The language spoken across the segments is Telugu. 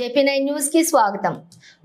జేపీ నైన్ న్యూస్కి స్వాగతం.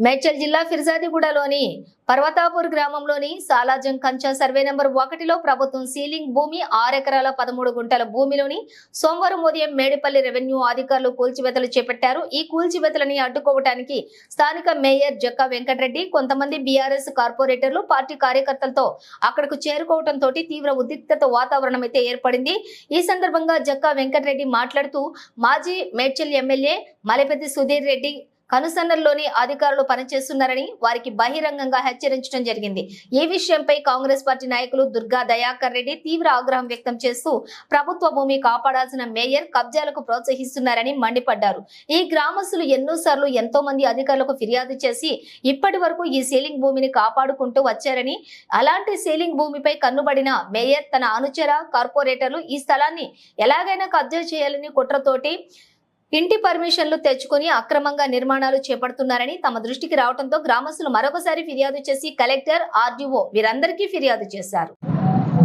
మేడ్చల్ జిల్లా ఫిర్జాదిగూడలోని పర్వతాపూర్ గ్రామంలోని సాలాజం కంచా సర్వే నెంబర్ ఒకటిలో ప్రభుత్వం సీలింగ్ భూమి ఎకరాల పదమూడు గుంటల భూమిలోని సోమవారం ఉదయం మేడిపల్లి రెవెన్యూ అధికారులు కూల్చివేతలు చేపట్టారు. ఈ కూల్చివేతలని అడ్డుకోవటానికి స్థానిక మేయర్ జక్కా వెంకటరెడ్డి కొంతమంది బీఆర్ఎస్ కార్పొరేటర్లు పార్టీ కార్యకర్తలతో అక్కడకు చేరుకోవడంతో తీవ్ర ఉద్రిక్తత వాతావరణం అయితే ఏర్పడింది. ఈ సందర్భంగా జక్కా వెంకటరెడ్డి మాట్లాడుతూ మాజీ మేడ్చల్ ఎమ్మెల్యే మలపెద్ది సుధీర్ రెడ్డి కనుసన్నల్లోని అధికారులు పనిచేస్తున్నారని వారికి బహిరంగంగా హెచ్చరించడం జరిగింది. ఈ విషయంపై కాంగ్రెస్ పార్టీ నాయకులు దుర్గా దయాకర్ రెడ్డి తీవ్ర ఆగ్రహం వ్యక్తం చేస్తూ ప్రభుత్వ భూమి కాపాడాల్సిన మేయర్ కబ్జాలకు ప్రోత్సహిస్తున్నారని మండిపడ్డారు. ఈ గ్రామస్తులు ఎన్నోసార్లు ఎంతో మంది అధికారులకు ఫిర్యాదు చేసి ఇప్పటి వరకు ఈ సీలింగ్ భూమిని కాపాడుకుంటూ వచ్చారని అలాంటి సీలింగ్ భూమిపై కన్నుబడిన మేయర్ తన అనుచర కార్పొరేటర్లు ఈ స్థలాన్ని ఎలాగైనా కబ్జా చేయాలని కుట్రతోటి ఇంటి పర్మిషన్లు తెచ్చుకొని అక్రమంగా నిర్మాణాలు చేపడుతున్నారని తమ దృష్టికి రావడంతో గ్రామస్తులు మరొకసారి ఫిర్యాదు చేసి కలెక్టర్ ఆర్డీఓ వీరందరికీ ఫిర్యాదు చేశారు.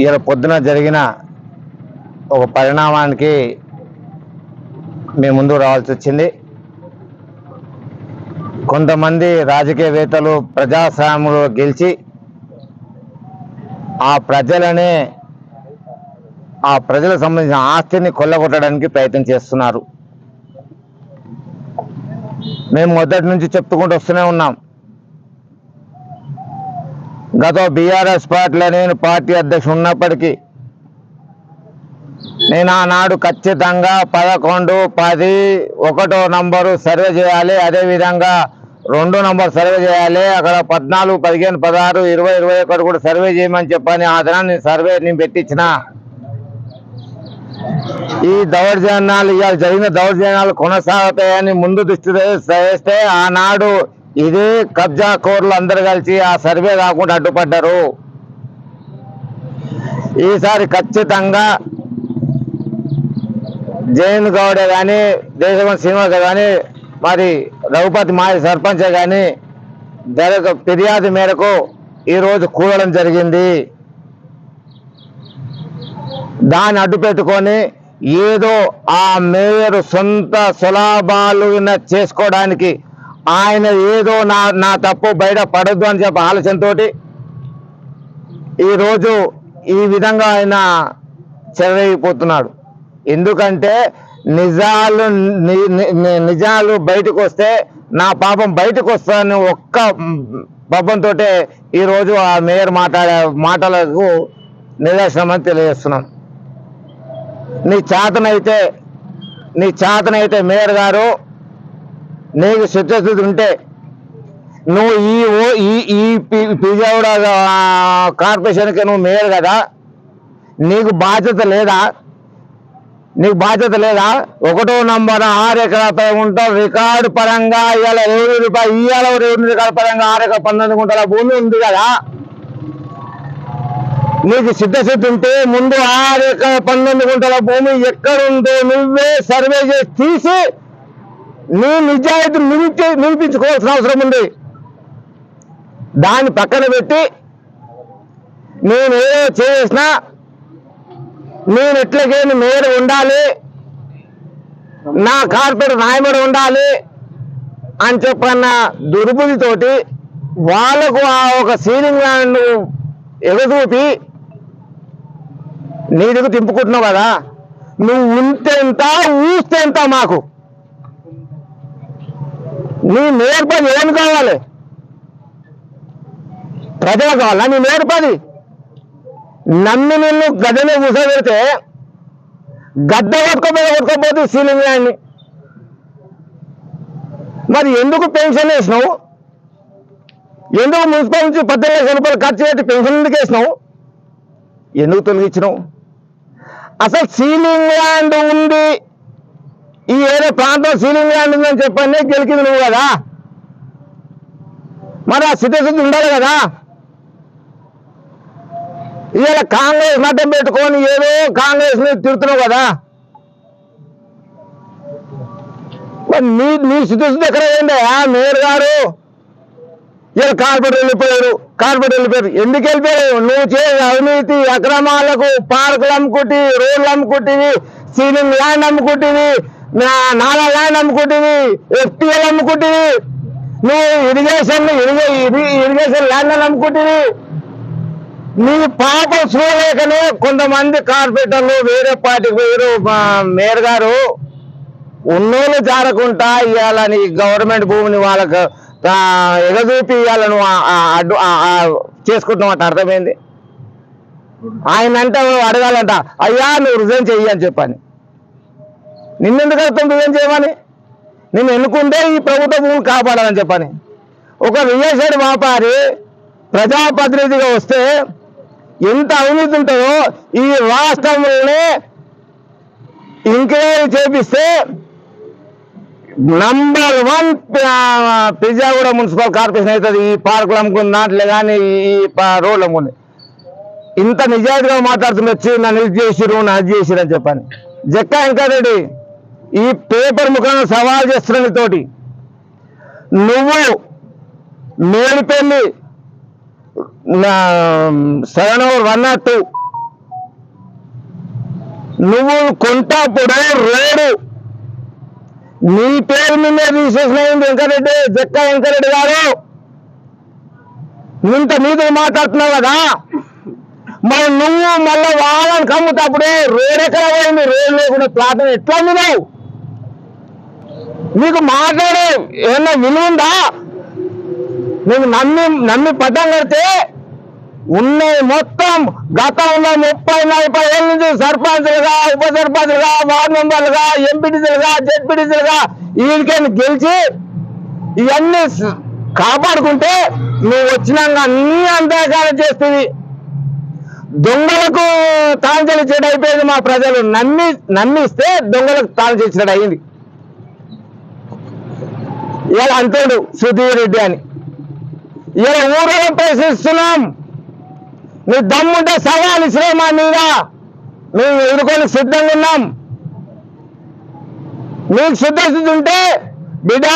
ఇవాళ పొద్దున జరిగిన ఒక పరిణామానికి మేము ముందు రావాల్సి వచ్చింది. కొంతమంది రాజకీయవేత్తలు ప్రజాస్వామ్యంలో గెలిచి ఆ ప్రజలనే ఆ ప్రజలకు సంబంధించిన ఆస్తిని కొల్లగొట్టడానికి ప్రయత్నం చేస్తున్నారు. మేము మొదటి నుంచి చెప్పుకుంటూ వస్తూనే ఉన్నాం. గత బీఆర్ఎస్ పార్టీలో నేను పార్టీ అధ్యక్షుడు ఉన్నప్పటికీ నేను ఆనాడు ఖచ్చితంగా పదకొండు పది ఒకటో నంబరు సర్వే చేయాలి. అదేవిధంగా రెండో నంబర్ సర్వే చేయాలి. అక్కడ పద్నాలుగు పదిహేను పదహారు ఇరవై ఇరవై ఒకటి కూడా సర్వే చేయమని చెప్పని ఆ దినాన్ని సర్వే నేను పెట్టించిన. ఈ దౌర్జన్యాలు ఇవాళ జరిగిన దౌర్జన్యాలు కొనసాగుతాయని ముందు దృష్టి వేస్తే ఆనాడు ఇదే కబ్జా కోర్లు అందరు కలిసి ఆ సర్వే కాకుండా అడ్డుపడ్డారు. ఈసారి ఖచ్చితంగా జైన్ గౌడే కానీ దేశవంత్ శ్రీనివాస కానీ మరి రఘుపతి మాజీ సర్పంచ్ కానీ జరగ ఫిర్యాదు మేరకు ఈరోజు కూడడం జరిగింది. దాన్ని అడ్డు పెట్టుకొని ఏదో ఆ మేయర్ సొంత సులాభాలు చేసుకోవడానికి ఆయన ఏదో నా నా తప్పు బయట పడద్దు అని చెప్పి ఆలోచనతో ఈరోజు ఈ విధంగా ఆయన చెరవైపోతున్నాడు ఎందుకంటే నిజాలు నిజాలు బయటకు వస్తే నా పాపం బయటకు వస్తుందని ఒక్క పాపంతో ఈరోజు ఆ మేయర్ మాట్లాడే మాటలకు నిదర్శనం అని తెలియజేస్తున్నాం. నీ చేతనైతే నీ చేతనైతే మేయర్ గారు నీకు శుద్ధశుద్ధి ఉంటే నువ్వు ఈ ఓ ఈ ఈ పిజావుడ కార్పొరేషన్కి నువ్వు మేయర్ కదా నీకు బాధ్యత లేదా? నీకు బాధ్యత లేదా? ఒకటో నంబర్ ఆరు ఎకరాలపై ఉంటా రికార్డు పరంగా ఇవాళ రెవెన్యూ రూపాయలు ఇవాళ రెవెన్యూ రికార్డు పరంగా ఆరు ఎకరా పంతొమ్మిది గుంటల భూమి ఉంది కదా. నీకు సిద్ధశుద్ధి ఉంటే ముందు ఆరు ఎకర పన్నెండు గుంటల భూమి ఎక్కడుందో నువ్వే సర్వే చేసి తీసి నీ నిజాయితీ నిలిపి నిలిపించుకోవాల్సిన అవసరం ఉంది. దాన్ని పక్కన పెట్టి నేను ఏదో చేసినా నేను ఎట్లకేమి మేడ ఉండాలి నా కార్పొరేట్ నాయమడి ఉండాలి అని చెప్పన్న దుర్బుద్ధితోటి వాళ్ళకు ఆ ఒక సీలింగ్ ల్యాండ్ ఎగదూపి నీటికి దింపుకుంటున్నావు కదా నువ్వు ఉంటెంత ఊస్తే ఎంత మాకు. నీ నేర్పది ఏం కావాలి? ప్రజలు కావాలా? నీ నేర్పది. నమ్మి నిన్ను గడ్డనే కూర్చోబెడితే గడ్డ కొట్టుకోపోతే కొట్టుకోపోతే సీలింగ్ ల్యాండ్ని మరి ఎందుకు పెన్షన్ వేసినావు? ఎందుకు మున్సిపల్ నుంచి పద్దెనిమిది లక్షల రూపాయలు ఖర్చు పెట్టి పెన్షన్ ఎందుకు వేసినావు? ఎందుకు తొలగించినావు? అసలు సీలింగ్ ల్యాండ్ ఉంది. ఈ ఏదో ప్రాంతం సీలింగ్ ల్యాండ్ ఉందని చెప్పండి గెలికింది నువ్వు కదా. మరి ఆ సిద్ధశుద్ధి ఉండాలి కదా. ఇవాళ కాంగ్రెస్ మతం పెట్టుకొని ఏదో కాంగ్రెస్ని తిడుతున్నావు కదా. మరి నీ నీ సిద్ధశుద్ధి ఎక్కడ ఏంటి మేయర్ గారు? ఇలా కార్పొరేట్ వెళ్ళిపోయారు కార్పొరేట్ వెళ్ళిపోయారు. ఎందుకు వెళ్ళిపోయారు? నువ్వు చేసే అవినీతి అక్రమాలకు పార్కులు అమ్ముకుంటే రోడ్లు అమ్ముకుంటేవి సీలింగ్ ల్యాండ్ అమ్ముకుంటేవి నాలా ల్యాండ్ అమ్ముకుంటుంది ఎఫ్టీఎల్ అమ్ముకుంటుంది నువ్వు ఇరిగేషన్ ఇరిగేషన్ ల్యాండ్ అని అమ్ముకుంటుంది నీ పాపం చూడలేకనే కొంతమంది కార్పొరేటర్లు వేరే పార్టీకి పోయారు. మేయర్ గారు ఉన్నోళ్ళు జారకుండా ఇవాళ నీ గవర్నమెంట్ భూమిని వాళ్ళకు ఎగదూపి ఇవాళ నువ్వు అడ్డు చేసుకుంటున్నావు అర్థమైంది? ఆయన అంటే అడగాలంట అయ్యా నువ్వు రిజైన్ చెయ్యి అని చెప్పాను. నిన్నెందుకు అర్థం రిజైన్ చేయమని? నిన్ను ఎన్నుకుంటే ఈ ప్రభుత్వ భూములు కాపాడాలని చెప్పని. ఒక విజయసాయి వ్యాపారి ప్రజాప్రతినిధిగా వస్తే ఎంత అవినీతి ఉంటుందో ఈ రాష్ట్రంలోనే ఎంక్వైరీ చేపిస్తే number one Peerzadiguda municipal corporation అవుతుంది. ఈ పార్కులు అమ్ముకున్న దాంట్లో కానీ ఈ రోడ్లు అమ్ముకుని. ఇంత నిజాయితీగా మాట్లాడుతున్న వచ్చి నన్ను ఇది చేసిరు నన్ను అది చేసిరు అని చెప్పాను. జక్కా వెంకటరెడ్డి ఈ పేపర్ ముఖంగా సవాల్ చేస్తున్న తోటి. నువ్వు మేలుపెళ్ళి seven over one not two. నువ్వు కొంటాపుడే రోడ్డు. మీ పేరు మీద తీసేసిన వెంకరెడ్డి జక్క వెంకరెడ్డి గారు. ఇంత మీద మాట్లాడుతున్నావు కదా? మరి నువ్వు మళ్ళీ వాళ్ళని కమ్ముతాప్పుడే రోడ్ ఎక్కడ పోయింది? రోడ్ లేకుండా ప్లాట్ ఎట్లా నువ్వు నీకు మాట్లాడే ఏమన్నా విలువ ఉందా? నువ్వు నమ్మి నమ్మి పట్టం కడితే ఉన్నాయి మొత్తం గతంలో ముప్పై నలభై ఏళ్ళ నుంచి సర్పంచ్ సర్పంచులుగా వార్డు మెంబర్లుగా ఎంపీటీసీలుగా జెడ్పీటీసీలుగా వీళ్ళకైనా గెలిచి ఇవన్నీ కాపాడుకుంటే నువ్వు వచ్చినాక అన్ని అంతకాలం చేస్తుంది. దొంగలకు తాను చెల్లించేట అయిపోయింది మా ప్రజలు. నమ్మి నమ్మిస్తే దొంగలకు తాను చేసినట్టు అయింది. ఇలా అంటాడు సుధీర్ రెడ్డి అని. ఇలా ఊరేం ప్రశ్నిస్తున్నాం. నీ దమ్ముంటే సవాలు ఇసిరే మా మీద. మేము ఎదుర్కొని సిద్ధంగా ఉన్నాం. నీకు సిద్ధస్థితి ఉంటే బిడ్డ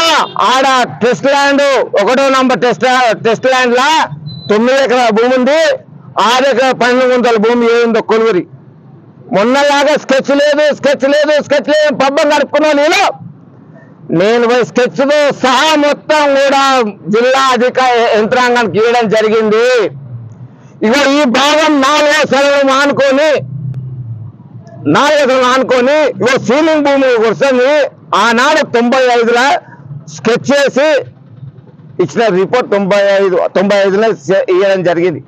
ఆడ టెస్ట్ ల్యాండ్ ఒకటో నంబర్ టెస్ట్ టెస్ట్ ల్యాండ్ లా తొమ్మిది ఎకరాల భూమి ఉంది. ఆరు ఎకరాల పన్నెండు గుంతల భూమి ఏముందో కొలువురి. మొన్నలాగా స్కెచ్ లేదు స్కెచ్ లేదు స్కెచ్ లేదు పబ్బం గడుపుకున్నా నేను నేను పోయి సహా మొత్తం కూడా జిల్లా అధిక యంత్రాంగానికి ఇవ్వడం జరిగింది. ఇక ఈ భాగం నాలుగో సెలవు మానుకొని నాయకులను ఆనుకొని ఇవో సీలింగ్ భూమి వస్తుంది ఆనాడు తొంభై ఐదులో స్కెచ్ చేసి ఇచ్చిన రిపోర్ట్ తొంభై ఐదు తొంభై ఐదులో ఇవ్వడం జరిగింది.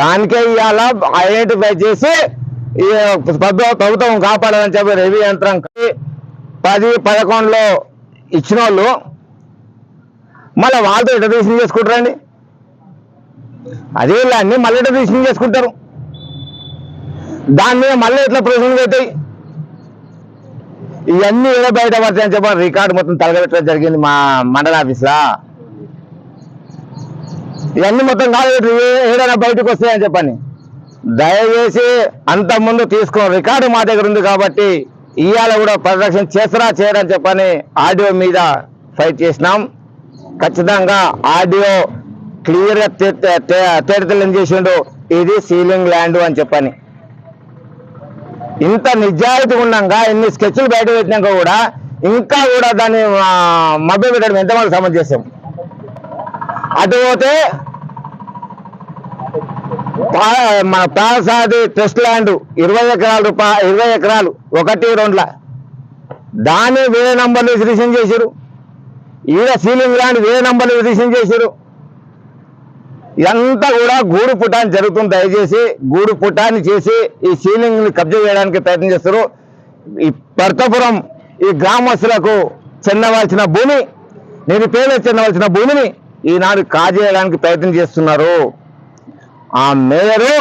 దానికే ఇవాళ ఐడెంటిఫై చేసి ఈ ప్రభుత్వం కాపాడాలని చెప్పి రెవీ యంత్రం పది పదకొండులో ఇచ్చిన వాళ్ళు మళ్ళీ వాళ్ళతో ఇంటర్వ్యూషన్ చేసుకుంటారండి. అదే అన్ని మళ్ళీ ఇంటర్వ్యూషన్ చేసుకుంటారు. దాని మీద మళ్ళీ ఎట్లా ప్రశ్నలు అవుతాయి ఇవన్నీ ఏదో బయట పడతాయని చెప్పి రికార్డు మొత్తం తలగబెట్టడం జరిగింది మా మండల ఆఫీస్లో ఇవన్నీ మొత్తం కాలబెట్టి ఏదైనా బయటకు వస్తాయని చెప్పని. దయచేసి అంత ముందు తీసుకో రికార్డు మా దగ్గర ఉంది కాబట్టి ఇవాళ కూడా పరిరక్షణ చేస్తారా చేయరని చెప్పని ఆడియో మీద ఫైట్ చేసినాం. ఖచ్చితంగా ఆడియో క్లియర్గా గా చేసిండు. ఇది సీలింగ్ ల్యాండ్ అని చెప్పని. ఇంత నిజాయితీ ఉన్నాక ఇన్ని స్కెచ్లు బయట పెట్టినాక కూడా ఇంకా కూడా దాన్ని మభ్య పెట్టడం ఎంతమంది సమస్య చేసాం అటు పోతే మన ప్రాసాది ట్రస్ట్ ల్యాండ్ ఇరవై ఎకరాలు రూపాయ ఇరవై ఎకరాలు ఒకటి రెండుల. దాన్ని వేరే నంబర్లు రిజిస్ట్రేషన్ చేశారు ఈడ సీలింగ్ ల్యాండ్ వేరే నంబర్లు రిజిస్ట్రేషన్ చేశారు ఇదంతా కూడా గూడు పుటాన్ని జరుగుతుంది. దయచేసి గూడు పుటాన్ని చేసి ఈ సీలింగ్ని కబ్జా చేయడానికి ప్రయత్నం చేస్తారు. ఈ భర్తపురం ఈ గ్రామస్తులకు చెందవలసిన భూమి నిరుపేద చెందవలసిన భూమిని ఈనాడు కాజేయడానికి ప్రయత్నం చేస్తున్నారు. ఆ మేయరు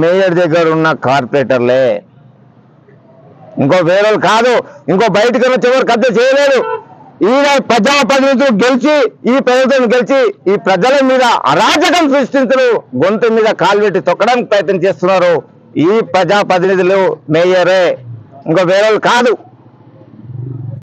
మేయర్ దగ్గర ఉన్న కార్పొరేటర్లే. ఇంకో వేరే కాదు. ఇంకో బయటకు వచ్చేవారు ఎవరు కబ్జా చేయలేరు ఈయన ప్రజా ప్రతినిధులు గెలిచి ఈ ప్రభుత్వం గెలిచి ఈ ప్రజల మీద అరాచకం సృష్టించరు గొంతు మీద కాలువెట్టి తొక్కడానికి ప్రయత్నం చేస్తున్నారు ఈ ప్రజా ప్రతినిధులు మేయరే. ఇంకో వేరే వాళ్ళు కాదు.